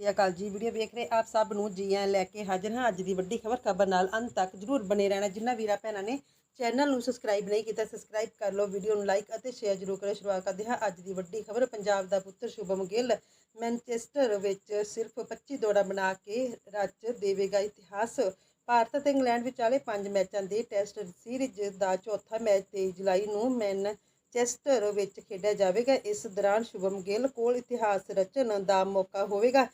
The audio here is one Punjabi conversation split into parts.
ਸ੍ਰੀ ਅਕਾਲ ਜੀ, ਵੀਡੀਓ ਵੇਖ ਰਹੇ ਆਪ ਸਭ ਨੂੰ ਜੀ ਆਇਆਂ ਲੈ ਕੇ ਹਾਜ਼ਰ ਹਾਂ। ਅੱਜ ਦੀ ਵੱਡੀ ਖਬਰ ਖਬਰ ਨਾਲ ਅੰਤ ਤੱਕ ਜਰੂਰ ਬਨੇ ਰਹਿਣਾ। ਜਿੰਨਾ ਵੀਰਾ ਭੈਣਾਂ ਨੇ ਚੈਨਲ ਨੂੰ ਸਬਸਕ੍ਰਾਈਬ ਨਹੀਂ ਕੀਤਾ ਸਬਸਕ੍ਰਾਈਬ ਕਰ ਲਓ, ਵੀਡੀਓ ਨੂੰ ਲਾਈਕ ਅਤੇ ਸ਼ੇਅਰ ਜਰੂਰ ਕਰੋ ਸ਼ੁਰੂਆਤ ਕਰਦੇ ਹਾਂ ਅੱਜ ਦੀ ਵੱਡੀ ਖਬਰ। ਪੰਜਾਬ ਦਾ ਪੁੱਤਰ ਸ਼ੁਭਮ ਗਿੱਲ ਮੈਨਚੈਸਟਰ ਵਿੱਚ ਸਿਰਫ 25 ਦੌੜਾਂ ਬਣਾ ਕੇ ਰਚ ਦੇਵੇਗਾ ਇਤਿਹਾਸ। ਭਾਰਤ ਅਤੇ ਇੰਗਲੈਂਡ ਵਿਚਾਲੇ ਪੰਜ ਮੈਚਾਂ ਦੇ ਟੈਸਟ ਸੀਰੀਜ਼ ਦਾ ਚੌਥਾ ਮੈਚ 23 ਜੁਲਾਈ ਨੂੰ ਮੈਨਚੈਸਟਰ ਵਿੱਚ ਖੇਡਿਆ ਜਾਵੇਗਾ। ਇਸ ਦੌਰਾਨ ਸ਼ੁਭਮ ਗਿੱਲ ਕੋਲ ਇਤਿਹਾਸ ਰਚਣ ਦਾ ਮੌਕਾ ਹੋਵੇਗਾ।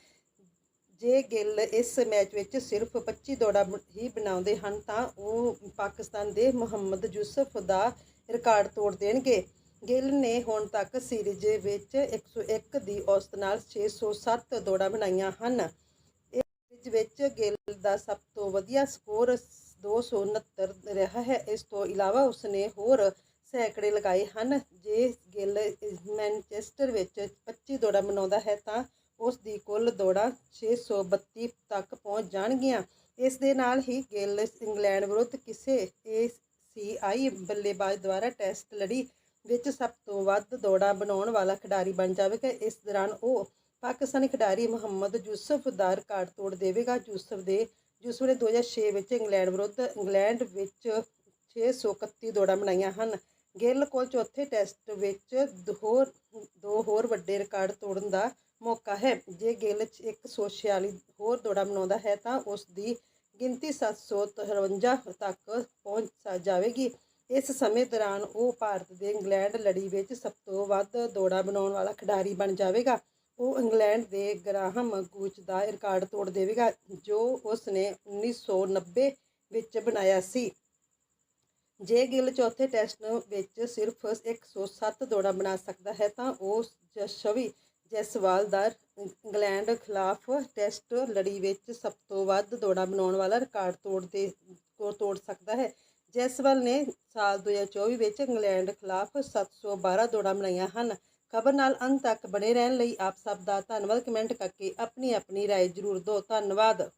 ਜੇ ਗਿੱਲ ਇਸ ਮੈਚ ਵਿੱਚ ਸਿਰਫ 25 ਦੌੜਾਂ ਹੀ ਬਣਾਉਂਦੇ ਹਨ, ਤਾਂ ਉਹ ਪਾਕਿਸਤਾਨ ਦੇ ਮੁਹੰਮਦ ਯੂਸਫ ਦਾ ਰਿਕਾਰਡ ਤੋੜ ਦੇਣਗੇ। ਗਿੱਲ ਨੇ ਹੁਣ ਤੱਕ ਸੀਰੀਜ਼ ਵਿੱਚ 101 ਦੀ ਔਸਤ ਨਾਲ 607 ਦੌੜਾਂ ਬਣਾਈਆਂ ਹਨ। ਇਸ ਸੀਰੀਜ਼ ਵਿੱਚ ਗਿੱਲ ਦਾ ਸਭ ਤੋਂ ਵਧੀਆ ਸਕੋਰ 269 ਰਿਹਾ ਹੈ। ਇਸ ਤੋਂ ਇਲਾਵਾ ਉਸਨੇ ਹੋਰ ਸੈਂਕੜੇ ਲਗਾਏ ਹਨ। ਜੇ ਗਿੱਲ ਮੈਨਚੈਸਟਰ ਵਿੱਚ 25 ਦੌੜਾਂ ਬਣਾਉਂਦਾ ਹੈ, ਤਾਂ ਉਸ ਦੀ ਕੁੱਲ ਦੌੜਾਂ 632 ਤੱਕ ਪਹੁੰਚ ਜਾਣਗੀਆਂ। ਇਸ ਦੇ ਨਾਲ ਹੀ ਗਿੱਲ ਇੰਗਲੈਂਡ ਵਿਰੁੱਧ ਕਿਸੇ ਏਸੀਆਈ ਬੱਲੇਬਾਜ਼ ਦੁਆਰਾ ਟੈਸਟ ਲੜੀ ਵਿੱਚ ਸਭ ਤੋਂ ਵੱਧ ਦੌੜਾਂ ਬਣਾਉਣ ਵਾਲਾ ਖਿਡਾਰੀ ਬਣ ਜਾਵੇਗਾ। ਇਸ ਦੌਰਾਨ ਉਹ ਪਾਕਿਸਤਾਨੀ ਖਿਡਾਰੀ ਮੁਹੰਮਦ ਯੂਸਫ ਦਾ ਰਿਕਾਰਡ ਤੋੜ ਦੇਵੇਗਾ। ਯੂਸਫ ਦੇ ਯੂਸਫ ਨੇ 2006 ਵਿੱਚ ਇੰਗਲੈਂਡ ਵਿਰੁੱਧ ਇੰਗਲੈਂਡ ਵਿੱਚ 631 ਦੌੜਾਂ ਬਣਾਈਆਂ ਹਨ। ਗਿੱਲ ਕੋਲ ਚੌਥੇ ਟੈਸਟ ਵਿੱਚ ਦੋ ਹੋਰ ਦੋ ਹੋਰ ਵੱਡੇ ਰਿਕਾਰਡ ਤੋੜਨ ਦਾ ਮੌਕਾ ਹੈ। ਜੇ ਗਿੱਲ 146 ਹੋਰ ਦੌੜਾ ਬਣਾਉਂਦਾ ਹੈ ਤਾਂ ਉਸ ਦੀ ਗਿਣਤੀ 753 ਤੱਕ ਪਹੁੰਚ ਜਾਵੇਗੀ। ਇਸ ਸਮੇਂ ਦੌਰਾਨ ਉਹ ਭਾਰਤ ਦੇ ਇੰਗਲੈਂਡ ਲੜੀ ਵਿੱਚ ਸਭ ਤੋਂ ਵੱਧ ਦੌੜਾ ਬਣਾਉਣ ਵਾਲਾ ਖਿਡਾਰੀ ਬਣ ਜਾਵੇਗਾ। ਉਹ ਇੰਗਲੈਂਡ ਦੇ ਗ੍ਰਾਹਮ ਗੂਚ ਦਾ ਰਿਕਾਰਡ ਤੋੜ ਦੇਵੇਗਾ, ਜੋ ਉਸ ਨੇ 1990 ਵਿੱਚ ਬਣਾਇਆ ਸੀ। ਜੇ ਗਿੱਲ ਚੌਥੇ ਟੈਸਟ ਵਿੱਚ ਸਿਰਫ 107 ਦੌੜਾਂ ਬਣਾ ਸਕਦਾ ਹੈ ਤਾਂ ਉਹ ਜਸ਼ਵੀ ਜੈਸਵਾਲ ਦਾ ਇੰਗਲੈਂਡ ਖਿਲਾਫ ਟੈਸਟ ਲੜੀ ਵਿੱਚ ਸਭ ਤੋਂ ਵੱਧ ਦੌੜਾਂ ਬਣਾਉਣ ਵਾਲਾ ਰਿਕਾਰਡ ਤੋੜ ਦੇ ਕੋ ਤੋੜ ਸਕਦਾ ਹੈ ਜੈਸਵਾਲ ਨੇ ਸਾਲ 2024 ਵਿੱਚ ਇੰਗਲੈਂਡ ਖਿਲਾਫ 712 ਦੌੜਾਂ ਬਣਾਈਆਂ ਹਨ ਖਬਰ ਨਾਲ ਅੰਤ ਤੱਕ ਬਣੇ ਰਹਿਣ ਲਈ ਆਪ ਸਭ ਦਾ ਧੰਨਵਾਦ ਕਮੈਂਟ ਕਰਕੇ ਆਪਣੀ ਆਪਣੀ رائے ਜ਼ਰੂਰ ਦਿਓ ਧੰਨਵਾਦ